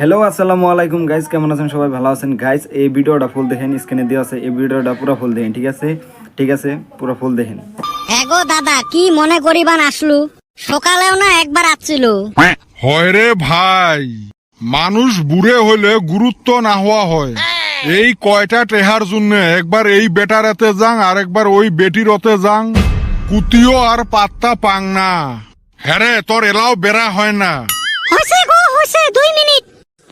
Hello আসসালামু আলাইকুম guys কেমন আছেন? সবাই ভালো আছেন? গাইস এই ভিডিওটা ফুল দেখেন স্ক্রিনে দেওয়া আছে। এই ভিডিওটা পুরো ফুল দেখেন ঠিক আছে? ঠিক আছে পুরো ফুল দেখেন। এগো দাদা কি মনে করিবান আসলু? সকালেও না একবার আসছিল। হয় রে ভাই মানুষ বুড়ে হইলে গুরুত্ব না হওয়া হয়। এই কয়টা টেহার জন্য একবার এই বেটার এতে যাং আর একবার ওই বেটির ওতে যাং কুতিও আর পাত্তা পাং না। হ্যারে তোর এলাও বেড়া হয় না। হয়েছে গো হয়েছে দুই মিনিট।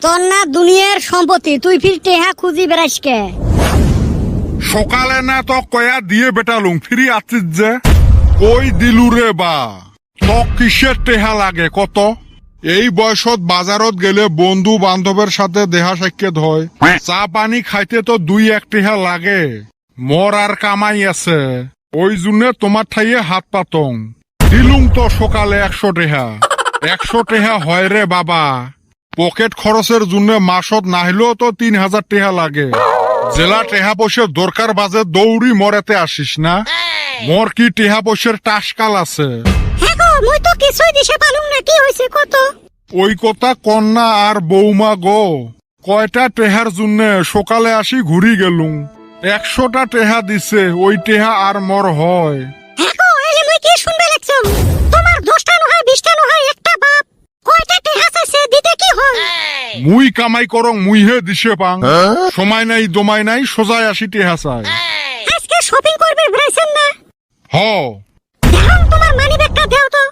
তোর না দুনিয়ার সম্পত্তি, তুই ফির টেহা খুঁজি বেড়াইস কে? সকালে না তো কয়া দিয়ে বেটালুম ফিরি আছিস যে? কই দিলু বা? তো কিসের টেহা লাগে, কত? এই বয়সত বাজারত গেলে বন্ধু বান্ধবের সাথে দেহা সাক্ষাৎ হয়। চা পানি খাইতে তো দুই এক টেহা লাগে। মর আর কামাই আছে। ওই জন্য তোমার ঠাইয়ে হাত পাতং। দিলুম তো সকালে একশো টেহা। একশো টেহা হয় রে বাবা। পকেট খরচের জন্য মাসত নাহিলেও তো তিন হাজার টেহা লাগে। জেলা টেহা পয়সার দরকার বাজে দৌড়ি মরেতে আসিস না। মোর কি টেহা পয়সার টাসকাল আছে? তো কিছুই দিশে পালুম না কি হয়েছে কত? ওই কথা কন্যা আর বৌমা গো। কয়টা টেহার জন্য সকালে আসি ঘুরি গেলুম একশোটা টেহা দিছে ওই টেহা আর মর হয়। কি শুনবে তোমার দশটা নয় বিশটা নয় একটা বাপ কয়টা টেহা চাইছে দিতে কি হয় মুই কামাই করং মুই হে দিশে পাং সময় নাই দমাই নাই সোজায় আসি টেহা চাই আজকে শপিং করবে বেড়াইছেন না? হ। দেখাও তোমার মানি ব্যাগটা দাও তো।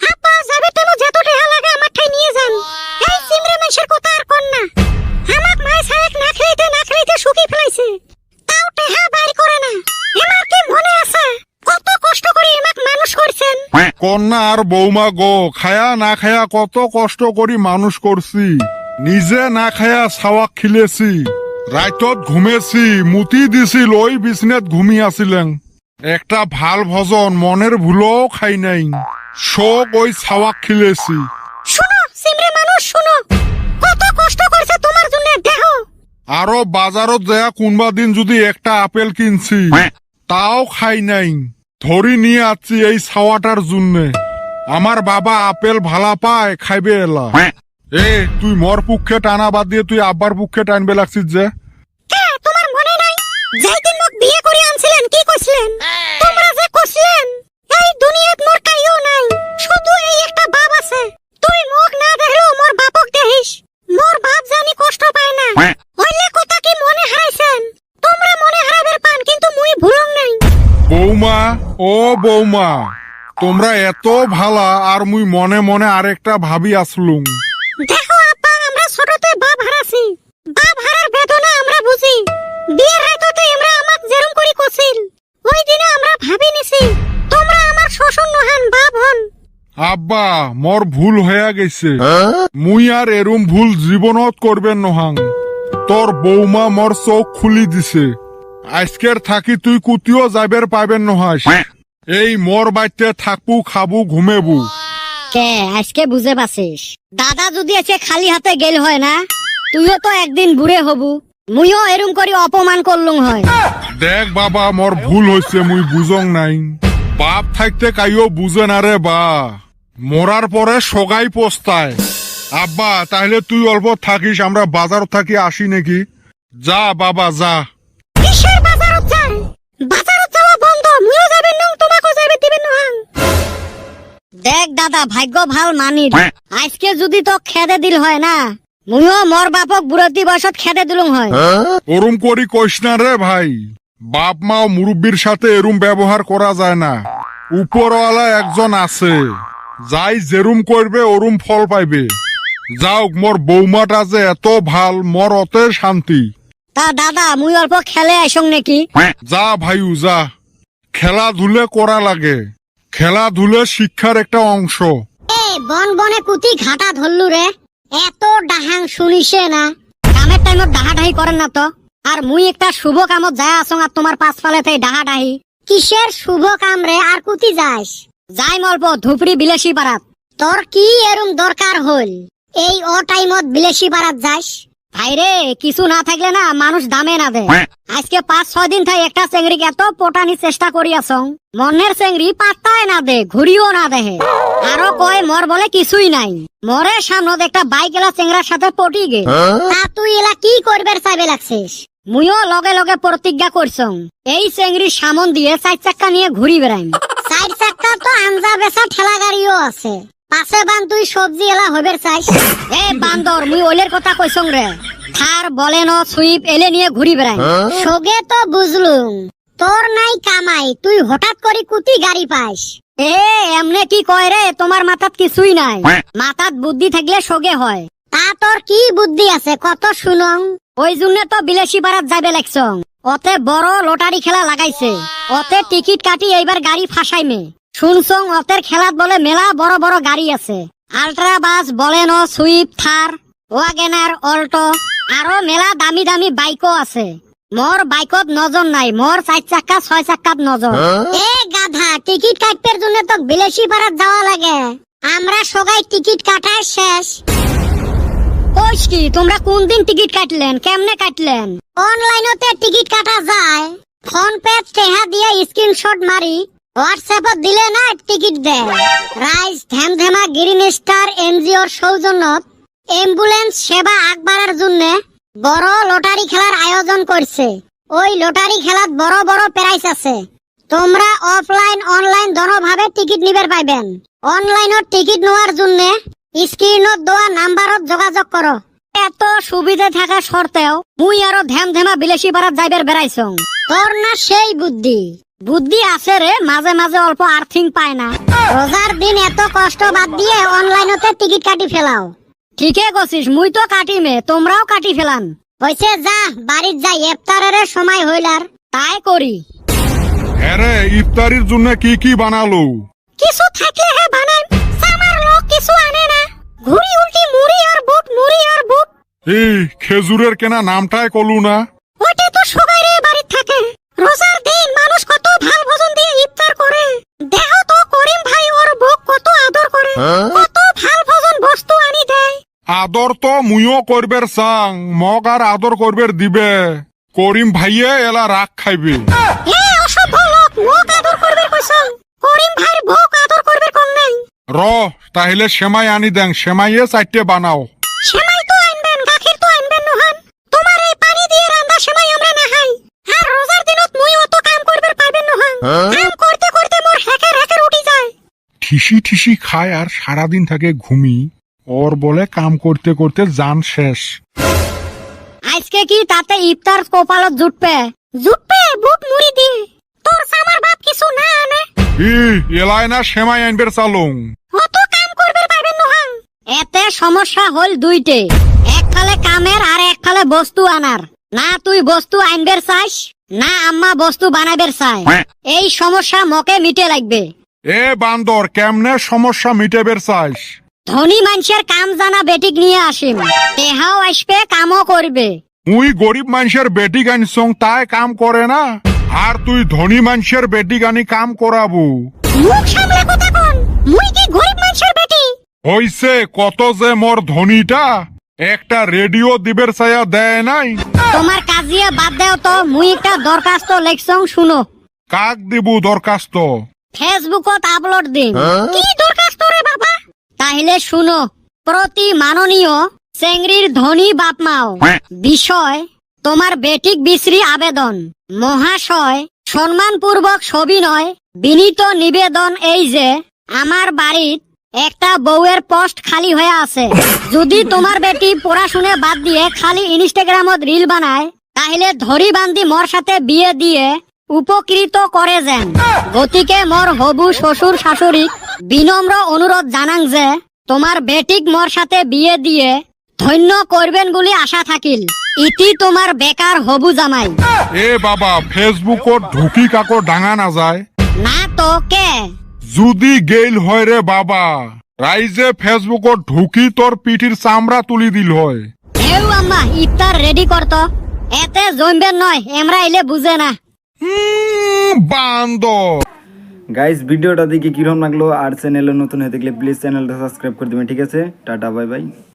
আপা যাবে তো যত টেহা লাগে আমার ঠাই নিয়ে যান। এই সিমরে মেশের কথা আর কোন না। কন্যা আর বৌমা গো খায়া না খায়া কত কষ্ট করি মানুষ করছি। নিজে না খায়া ছাওয়াক খিলেছি। রাইতত ঘুমেছি মুতি দিছিল ওই বিছনেত ঘুমি আছিলেন একটা ভালো ভজন মনের ভুলও খাই নাই। শোক ওই ছাওয়াক খিলেছি। শুনো সিমরে মানুষ শুনো। কত কষ্ট করছে তোমার জন্য দেখো আরও বাজারত দেয়া কোনবা দিন যদি একটা আপেল কিনছি তাও খাই নাই। ধরি নিয়ে আছি এই ছাওয়াটার জন্য। আমার বাবা আপেল ভালা পায় খাইবে এলা। এ তুই মর পুক্ষে টানা বাদ দিয়ে তুই আব্বার পুক্ষে টানবে লাগছিস যে। কে? তোমার মনে নাই? যেই মোক বিয়ে করে আনছিলেন কি কইছিলেন তোমরা যে কইছিলেন এই দুনিয়াত মোর কাইও নাই। শুধু এই একটা বাপ আছে। তুই মোক না দেখলেও মোর বাপক দেখিস। মোর বাপ জানি বৌমা ও বৌমা তোমরা এত ভালা আর মুই মনে মনে আরেকটা ভাবি আসলুম। দেখো আপা আমরা ছোটতে বাপ হারাছি। বাপ হারার বেদনা আমরা বুঝি। বিয়ের আমরা আমাক করি কছিল ওই দিনে আমরা ভাবি নিছি তোমরা আমার শ্বশুর নহান বাপ হন। আব্বা মোর ভুল হয়ে গেছে। মুই আর এরম ভুল জীবনত করবেন নহাং। তোর বৌমা মোর চোখ খুলি দিছে। আজকের থাকি তুই কুতিও যাবের পাবেন নহাস এই মোর বাইতে থাকবু খাবু ঘুমেবু। কে আজকে বুঝে পাছিস দাদা যদি আজকে খালি হাতে গেল হয় না তুইও তো একদিন বুড়ে হবু। মুইও এরম করি অপমান করলুম হয়। দেখ বাবা মোর ভুল হয়েছে মুই বুঝং নাই। বাপ থাকতে কাইও বুঝে না রে বা। মরার পরে সগাই পোস্তায়। আব্বা তাহলে তুই অল্প থাকিস আমরা বাজার থাকি আসি নাকি? যা বাবা যা। বাজারত যাওয়া বন্ধ মুইও যাবেন নং তোমাকেও যাবে দিবেন নহাং দেখ দাদা ভাগ্য ভালো মানির। আজকে যদি তো খেদে দিল হয় না মুইও মোর বাপক বুড়তি বয়সত খেদে দিলুম হয়? ওরম করি কইস না রে ভাই। বাপ মা ও মুরব্বীর সাথে এরম ব্যবহার করা যায় না। উপরওয়ালা একজন আছে। যাই যেরুম করবে ওরুম ফল পাইবে। যাওক মোর বৌমাটা যে এত ভালো মোর অতে শান্তি। তা দাদা মুই অল্প খেলে আইসং নাকি? যা ভাইউ যা। খেলাধুলে করা লাগে। খেলাধুলে শিক্ষার একটা অংশ। এ বন বনে কুতি ঘাটা ধরলু রে। এত ডাহাং শুনিছে না। কামের টাইমত ডাহা ডাহি করেন না তো। আর মুই একটা শুভ কামত যায় আসং আর তোমার পাঁচফালে তাই ডাহা ডাহি কিসের শুভ কাম রে? আর কুতি যাস যাই মল্প ধুপড়ি বিলেসি পারাত তোর কি এরম দরকার হল এই ও টাইমত বিলেসি পারাত যাস ভাইরে কিছু না থাকলে না মানুষ দামে না দে আজকে পাঁচ ছয় দিন থাই একটা চেংড়িকে এত পোটানি চেষ্টা করি আসং মনের চেংড়ি পাত্তায় না দে ঘুরিও না দেহে। আরও কয় মর বলে কিছুই নাই। মরে সামনত একটা বাইক এলা চেংরার সাথে পটি গে। তা তুই এলা কি করবে চাইবে লাগছিস? মুইও লগে লগে প্রতিজ্ঞা করছং এই চেংড়ির সামন দিয়ে চার চাক্কা নিয়ে ঘুরি বেড়াইম। চার চাক্কা তো আঞ্জা বেচা ঠেলা গাড়িও আছে। পাশে বান তুই সবজি এলা হইবের চাইস? এ বান্দর মুই ওলের কথা কইছং রে। থার বলেন সুইপ এলে নিয়ে ঘুরি বেড়াই। সগে তো বুঝলুম তোর নাই কামাই তুই হঠাৎ করে কুতি গাড়ি পাস এ এমনে কি কয় রে তোমার মাথাত কিছুই নাই। মাথাত বুদ্ধি থাকলে সগে হয়। তা তোর কি বুদ্ধি আছে কত শুনং? ওই জন্য তো বিলেসি পাড়াত যাবে লাগছং। অতে বড় লটারি খেলা লাগাইছে। অতে টিকিট কাটি এইবার গাড়ি ফাঁসাইমে। শুনছং অতের খেলাত বলে মেলা বড় বড় গাড়ি আছে। আল্ট্রা বাস Baleno Swift Thar WagonR Alto আরও মেলা দামি দামি বাইকও আছে। মোর বাইকত নজর নাই মোর চার চাক্কা ছয় চাক্কাত নজর এ গাধা টিকিট কাটতে জন্য তো বিলেসি পাড়াত যাওয়া লাগে। আমরা সবাই টিকিট কাটার শেষ। কইস কি তোমরা কোন দিন টিকিট কাটলেন কেমনে কাটলেন? অনলাইনতে টিকিট কাটা যায়। ফোন পে টেহা দিয়ে স্ক্রিনশট মারি। হোয়াটসঅ্যাপত দিলে না টিকিট দেয়। রাইস ধেমধেমা গ্রিন স্টার এনজিওর সৌজন্যত অ্যাম্বুলেন্স সেবা আগবাড়ার জন্য বড় লটারি খেলার আয়োজন করছে। ওই লটারি খেলাত বড় বড় প্রাইস আছে। তোমরা অফলাইন, অনলাইন দোনোভাবে টিকিট নিবার পাইবেন। অনলাইনত টিকিট নেওয়ার জন্য স্ক্রিনত দেওয়া নাম্বারত যোগাযোগ করো। এত সুবিধা থাকা সত্ত্বেও মুই আরও ধেম ধেমা বিলেসি পাড়াত যাইবার বেড়াইছং। তোর না সেই বুদ্ধি। বুদ্ধি আছে রে মাঝে মাঝে অল্প আর্থিং পায় না। রোজার দিন এত কষ্ট বাদ দিয়ে অনলাইনতে টিকিট কাটি ফেলাও। ঠিকই কছিস মুই তো কাটিমে তোমরাও কাটি ফেলান। হইছে যা বাড়ির যাই ইফতারের সময় হইলার তাই করি। হ্যারে ইফতারির জন্য কি কি বানালো? কিছু থাকলে হে বানাই সামার লোক কিছু আনে না। ঘুরি উল্টি মুড়ি আর বুট মুড়ি আর বুট। এই খেজুরের কেনা নামটাই কলু না। কত ভালো ভজন বস্তু আনি দেয়। আদর তো মুইও করবের সাং মগ আর আদর করবের দিবে। করিম ভাইয়ে এলা রাগ খাইবে। এ অসভ্য লোক মুখ আদর করবে কইছং? করিম ভাইয়ের বুক আদর করবে কোন নাই। র তাহলে সেমাই আনি দেন সেমাইয়ে চারটে বানাও। ঠিসি ঠিসি খায় আর সারাদিন থাকে ঘুমি। ওর বলে কাম করতে করতে জান শেষ। আজকে কি তাতে ইফতার কপালত জুটবে? জুটবে বুট মুড়ি দিয়ে। তোর সামার বাপ কিছু না আনে। ই এলাই না সেমাই আনবের চালুং। অত কাম করবে পারবেন নহান এতে সমস্যা হল দুইটে। এক একফালে কামের আর এক একফালে বস্তু আনার। না তুই বস্তু আনবের চাইস না আম্মা বস্তু বানাবের চাই। এই সমস্যা মকে মিটে লাগবে। এ বান্দর কেমনে সমস্যা মিটেবের চাইস? ধনী মানুষের কাম জানা বেটিক নিয়ে আসিম। তেহাও আসবে কামও করবে। মুই গরিব মানুষের বেটি গানিছং তাই কাম করে না? আর তুই ধনী মানুষের বেটি গানি কাম করাবো। মুখ সামলে কথা কন মুই কি গরিব মানুষের বেটি? হইছে কত যে মোর ধনীটা? একটা রেডিও দিবের ছায়া দেয় নাই। তোমার কাজিয়ে বাদ দেও তো মুই একটা দরখাস্ত লেখছং শুনো। কাক দিবু দরখাস্ত? ফেসবুকত আপলোড দিন কি দরখাস্ত রে বাবা তাহলে শুনো প্রতি মাননীয় চেংড়ির ধনী বাপ মাও বিষয় তোমার বেটিক বিশ্রী আবেদন মহাশয় সম্মানপূর্বক সবিনয় বিনীত নিবেদন এই যে আমার বাড়িত একটা বউয়ের পোস্ট খালি হয়ে আছে। যদি তোমার বেটি পড়াশুনে বাদ দিয়ে খালি ইনস্টাগ্রামত রিল বানায় তাহলে ধরি বান্ধি মোর সাথে বিয়ে দিয়ে উপকৃত করে যেন। গতিকে মোর হবু শ্বশুর শাশুড়ি বিনম্র অনুরোধ জানাং যে তোমার বেটিক মোর সাথে বিয়ে দিয়ে ধন্য করবেন বলে আশা থাকিল। ইতি তোমার বেকার হবু জামাই। এ বাবা ফেসবুকত ঢুকি কাকো ডাঙা না যায় না তো কে? যদি গেইল হয় রে বাবা রাইজে ফেসবুকত ঢুকি তোর পিঠির চামড়া তুলি দিল হয়। হেউ আম্মা ইফতার রেডি করতো এতে জমবেন নয় এমরা এলে বুঝে না। বান্দর। গাইস ভিডিওটা দেখে কীরকম লাগল? আর চ্যানেলে নতুন হয়ে থাকলে প্লিজ চ্যানেলটা সাবস্ক্রাইব করে দেবেন, ঠিক আছে? Tata bye bye